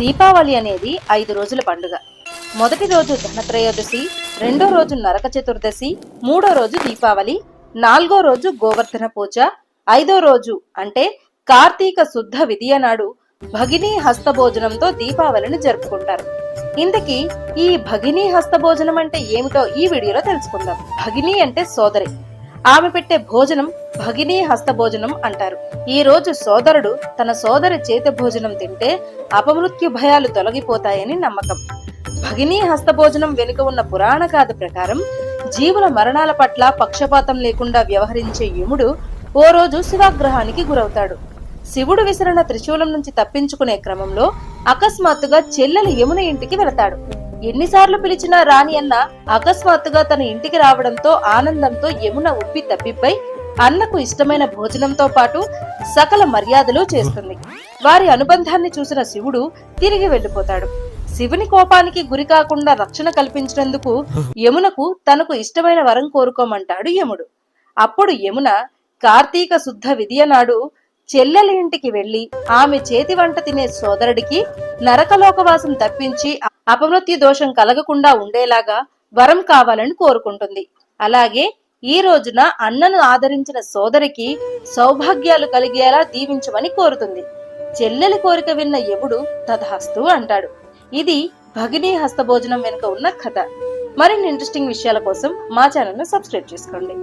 దీపావళి అనేది ఐదు రోజుల పండుగ. మొదటి రోజు ధనత్రయోదశి రెండో రోజు నరక చతుర్దశి మూడో రోజు దీపావళి నాలుగో రోజు గోవర్ధన పూజ ఐదో రోజు అంటే కార్తీక శుద్ధ విధియ నాడు భగినీ హస్తభోజనంతో దీపావళిని జరుపుకుంటారు. ఇంతకీ ఈ భగినీ హస్తభోజనం అంటే ఏమిటో ఈ వీడియోలో తెలుసుకుందాం. భగినీ అంటే సోదరి. ఆమె పెట్టే భోజనం భగినీ హస్తభోజనం అంటారు. ఈ రోజు సోదరుడు తన సోదరి చేతి భోజనం తింటే అపమృత్యు భయాలు తొలగిపోతాయని నమ్మకం. భగినీ హస్తభోజనం వెనుక ఉన్న పురాణ గాథ ప్రకారం జీవుల మరణాల పట్ల పక్షపాతం లేకుండా వ్యవహరించే యముడు ఓ రోజు శివాగ్రహానికి గురవుతాడు. శివుడు విసిరిన త్రిశూలం నుంచి తప్పించుకునే క్రమంలో అకస్మాత్తుగా చెల్లెలు యమున ఇంటికి వెళతాడు. ఎన్నిసార్లు పిలిచినా రాణి అన్న అకస్మాత్తుగా తన ఇంటికి రావడంతో ఆనందంతో యమున ఉప్పి తప్పిపై అన్నకు ఇష్టమైన భోజనంతో పాటు సకల మర్యాదలు చేస్తుంది. వారి అనుబంధాన్ని చూసిన శివుడు తిరిగి వెళ్ళిపోతాడు శివుని కోపానికి గురి కాకుండా రక్షణ కల్పించినందుకు యమునకు తనకు ఇష్టమైన వరం కోరుకోమంటాడు యముడు. అప్పుడు యమున కార్తీక శుద్ధ విధియ నాడు చెల్లెలి ఇంటికి వెళ్ళి ఆమె చేతి వంట తినే సోదరుడికి నరకలోకవాసం తప్పించి అపమృత్యు దోషం కలగకుండా ఉండేలాగా వరం కావాలని కోరుకుంటుంది. అలాగే ఈ రోజున అన్నను ఆదరించిన సోదరికి సౌభాగ్యాలు కలిగేలా దీవించమని కోరుతుంది. చెల్లెలి కోరిక విన్న యముడు తథాస్తు అంటాడు. ఇది భగినీ హస్తభోజనం వెనుక ఉన్న కథ. మరిన్ని ఇంట్రెస్టింగ్ విషయాల కోసం మా ఛానల్ను సబ్స్క్రైబ్ చేసుకోండి.